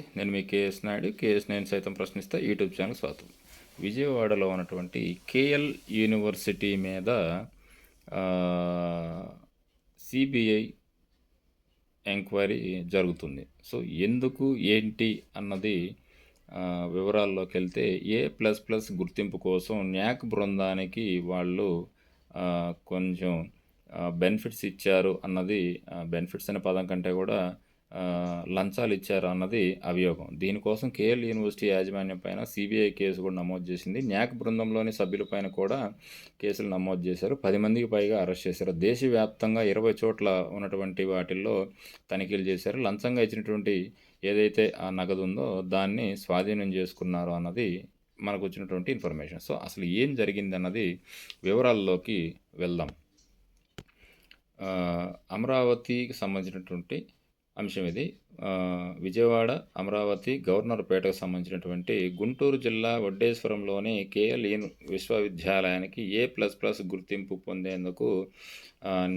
నమస్తే నేను మీ KS Naidu KS నేను సైతం ప్రశ్నిస్తా. యూట్యూబ్ ఛానల్ స్వాగతం విజయవాడలో ఉన్నటువంటి కేఎల్ యూనివర్సిటీ మీద సిబిఐ ఎంక్వైరీ జరుగుతుంది. సో ఎందుకు ఏంటి అన్నది వివరాల్లోకి వెళ్తే ఏ ప్లస్ ప్లస్ గుర్తింపు కోసం న్యాక్ బృందానికి వాళ్ళు కొంచెం బెనిఫిట్స్ ఇచ్చారు అన్నది బెనిఫిట్స్ అనే పదం కంటే కూడా లంచాలు ఇచ్చారు అన్నది అభియోగం. దీనికోసం కేఎల్ యూనివర్సిటీ యాజమాన్యం పైన సిబిఐ కేసు కూడా నమోదు చేసింది. న్యాక్ బృందంలోని సభ్యులపైన కూడా కేసులు నమోదు చేశారు. పది మందికి పైగా అరెస్ట్ చేశారు. దేశవ్యాప్తంగా ఇరవై చోట్ల ఉన్నటువంటి వాటిల్లో తనిఖీలు చేశారు. లంచంగా ఇచ్చినటువంటి ఏదైతే ఆ నగదు ఉందో దాన్ని స్వాధీనం చేసుకున్నారు అన్నది మనకు వచ్చినటువంటి ఇన్ఫర్మేషన్. సో అసలు ఏం జరిగింది అన్నది వివరాల్లోకి వెళ్దాం. అమరావతికి సంబంధించినటువంటి అంశం ఇది. విజయవాడ అమరావతి గవర్నర్ పేటకు సంబంధించినటువంటి గుంటూరు జిల్లా వడ్డేశ్వరంలోని కేఎల్ యూన్ విశ్వవిద్యాలయానికి ఏ ప్లస్ ప్లస్ గుర్తింపు పొందేందుకు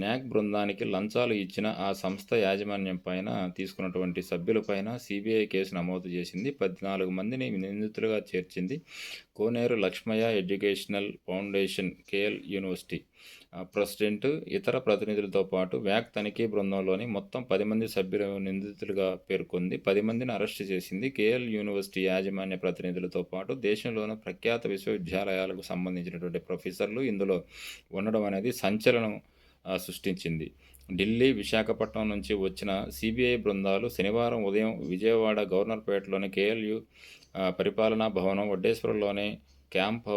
న్యాక్ బృందానికి లంచాలు ఇచ్చిన ఆ సంస్థ యాజమాన్యం పైన తీసుకున్నటువంటి సభ్యులపైన సిబిఐ కేసు నమోదు చేసింది. పద్నాలుగు మందిని నిందితులుగా చేర్చింది Koneru Lakshmaiah educational foundation KL university. President ఇతర ప్రతినిధులతో పాటు వ్యాక్ తనిఖీ బృందంలోని మొత్తం పది మంది సభ్యులు నిందితులుగా పేర్కొంది. పది మందిని అరెస్ట్ చేసింది కేఎల్ యూనివర్సిటీ యాజమాన్య ప్రతినిధులతో పాటు దేశంలోని ప్రఖ్యాత విశ్వవిద్యాలయాలకు సంబంధించినటువంటి ప్రొఫెసర్లు. ఇందులో ఉండడం అనేది సంచలనం సృష్టించింది. ఢిల్లీ విశాఖపట్నం నుంచి వచ్చిన సిబిఐ బృందాలు శనివారం ఉదయం విజయవాడ గవర్నర్పేటలోని కేఎల్యు పరిపాలనా భవనం వడ్డేశ్వరంలోని క్యాంప్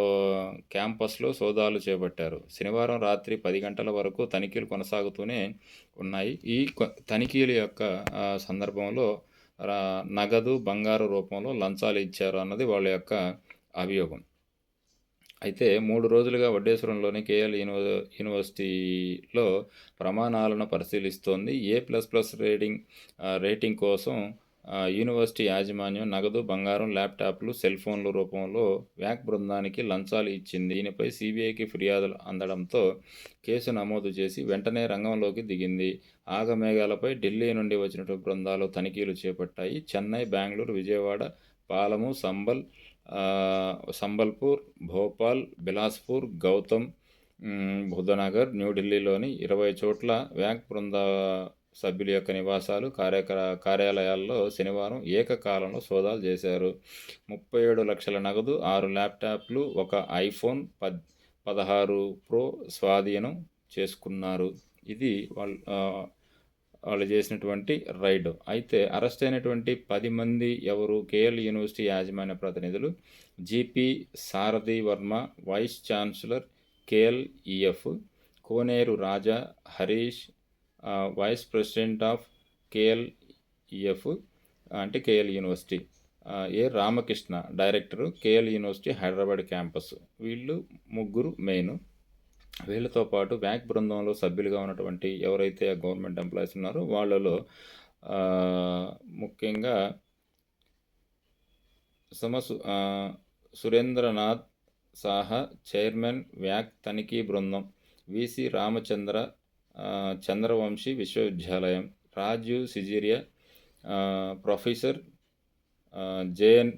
క్యాంపస్లో సోదాలు చేపట్టారు. శనివారం రాత్రి పది గంటల వరకు తనిఖీలు కొనసాగుతూనే ఉన్నాయి. ఈ కొ- తనిఖీల యొక్క సందర్భంలో నగదు బంగారు రూపంలో లంచాలు ఇచ్చారు అన్నది వాళ్ళ యొక్క అభియోగం. అయితే మూడు రోజులుగా వడ్డేశ్వరంలోని కేఎల్ యూనివ యూనివర్సిటీలో ప్రమాణాలను పరిశీలిస్తోంది. A plus plus rating rating కోసం యూనివర్సిటీ యాజమాన్యం నగదు బంగారం ల్యాప్టాప్లు సెల్ ఫోన్ల రూపంలో వ్యాక్ బృందానికి లంచాలు ఇచ్చింది. దీనిపై సిబిఐకి ఫిర్యాదులు అందడంతో కేసు నమోదు చేసి వెంటనే రంగంలోకి దిగింది. ఆగమేఘాలపై ఢిల్లీ నుండి వచ్చినటువంటి బృందాలు తనిఖీలు చేపట్టాయి. చెన్నై బెంగళూరు విజయవాడ పాలము సంబల్ సంబల్పూర్ భోపాల్ బిలాస్పూర్ గౌతమ్ బుధనగర్ బుద్ధనగర్ న్యూఢిల్లీలోని ఇరవై చోట్ల వ్యాక్ బృందా సభ్యుల యొక్క నివాసాలు కార్యకర కార్యాలయాల్లో శనివారం ఏకకాలంలో సోదాలు చేశారు. ముప్పై ఏడు లక్షల నగదు ఆరు ల్యాప్టాప్లు ఒక ఐఫోన్ పద్ పదహారు ప్రో స్వాధీనం చేసుకున్నారు. ఇది వాళ్ళు వాళ్ళు చేసినటువంటి రైడ్. అయితే అరెస్ట్ అయినటువంటి పది మంది ఎవరు? కేఎల్ యూనివర్సిటీ యాజమాన్య ప్రతినిధులు GP Sarathi Varma vice chancellor KLEF Koneru Raja Harish vice president of KLEF అంటే KL university A Ramakrishna director KL university Hyderabad campus వీళ్ళు ముగ్గురు మెయిన్ వీళ్ళతో పాటు బ్యాంక్ బృందంలో సభ్యులుగా ఉన్నటువంటి ఎవరైతే గవర్నమెంట్ ఎంప్లాయీస్ ఉన్నారో వాళ్ళలో ముఖ్యంగా సమసు సురేంద్రనాథ్ సాహా చైర్మన్ వ్యాక్ తనిఖీ బృందం విసి రామచంద్ర చంద్రవంశీ విశ్వవిద్యాలయం రాజీవ్ సిజిరియా ప్రొఫెసర్ జేఎన్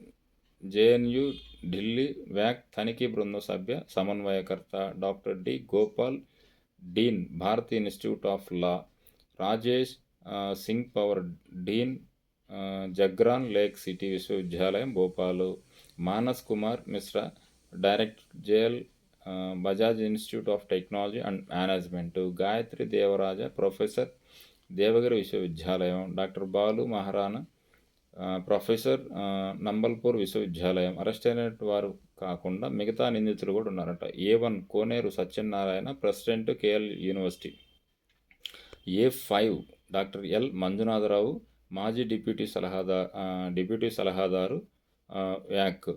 జేఎన్యు ఢిల్లీ వ్యాక్ తనిఖీ బృందం సభ్య సమన్వయకర్త doctor D Gopal dean Bharatiya institute of law Rajesh Singh Pawar dean Jagran lake city విశ్వవిద్యాలయం Bhopal Manas Kumar Mishra director JL Bajaj institute of technology and management Gayatri Devaraja professor Devagiri విశ్వవిద్యాలయం doctor Balu Maharana professor Sambalpur విశ్వవిద్యాలయం. Arrest అయిన వారు కాకుండా మిగతా నిందితులు కూడా ఉన్నారట. A one Koneru Satyanarayana president KL university. A five doctor L Manjunatha Rao మాజీ డిప్యూటీ సలహాదారు డిప్యూటీ సలహాదారు wack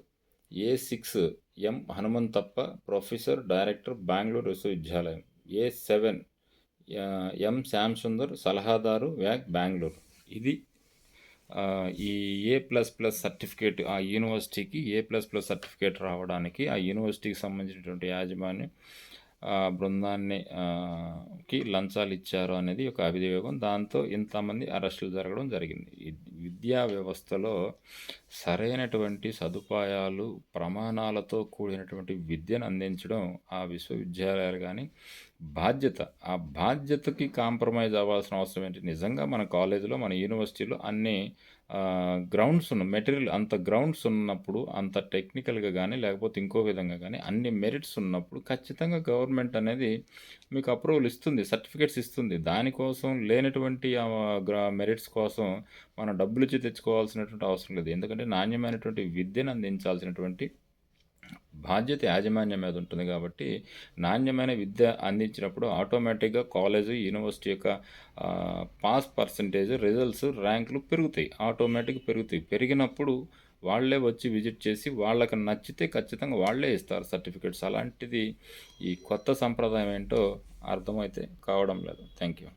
A six M. Hanumanthappa professor director Bengaluru విశ్వవిద్యాలయం. A. Seven M. Shyam Sundar సలహాదారు వ్యాక్ బెంగళూరు. ఇది ఈ ఏ ప్లస్ ప్లస్ సర్టిఫికేట్ ఆ యూనివర్సిటీకి ఏ ప్లస్ ప్లస్ సర్టిఫికేట్ రావడానికి ఆ యూనివర్సిటీకి సంబంధించినటువంటి యాజమాన్యం బృందాన్ని కి లంచాలు ఇచ్చారు అనేది ఒక అభియోగం. దాంతో ఇంతమంది అరెస్టులు జరగడం జరిగింది. విద్యా వ్యవస్థలో సరైనటువంటి సదుపాయాలు, ప్రమాణాలతో కూడినటువంటి విద్యను అందించడం ఆ విశ్వవిద్యాలయాలు కానీ బాధ్యత. ఆ బాధ్యతకి కాంప్రమైజ్ అవ్వాల్సిన అవసరం ఏంటి? నిజంగా మన కాలేజీలో, మన యూనివర్సిటీలో అన్ని గ్రౌండ్స్ ఉన్న మెటీరియల్ అంత గ్రౌండ్స్ ఉన్నప్పుడు, అంత టెక్నికల్‌గా కానీ లేకపోతే ఇంకో విధంగా కానీ అన్ని మెరిట్స్ ఉన్నప్పుడు ఖచ్చితంగా గవర్నమెంట్ అనేది మీకు అప్రూవల్ ఇస్తుంది. సర్టిఫికేట్స్ ఇస్తుంది. దానికోసం లేనటువంటి మెరిట్స్ కోసం మనం డబ్బులిచ్చి తెచ్చుకోవాల్సినటువంటి అవసరం లేదు. ఎందుకంటే నాణ్యమైనటువంటి విద్యను అందించాల్సినటువంటి బాధ్యత యాజమాన్యం మీద ఉంటుంది కాబట్టి, నాణ్యమైన విద్య అందించినప్పుడు ఆటోమేటిక్‌గా కాలేజీ యూనివర్సిటీ యొక్క పాస్ పర్సెంటేజ్, రిజల్ట్స్, ర్యాంకులు పెరుగుతాయి. ఆటోమేటిక్ పెరుగుతాయి. పెరిగినప్పుడు వాళ్ళే వచ్చి విజిట్ చేసి వాళ్ళకి నచ్చితే ఖచ్చితంగా వాళ్ళే ఇస్తారు సర్టిఫికేట్స్. అలాంటిది ఈ కొత్త సంప్రదాయం ఏంటో అర్థమైతే కావడం లేదు. Thank you.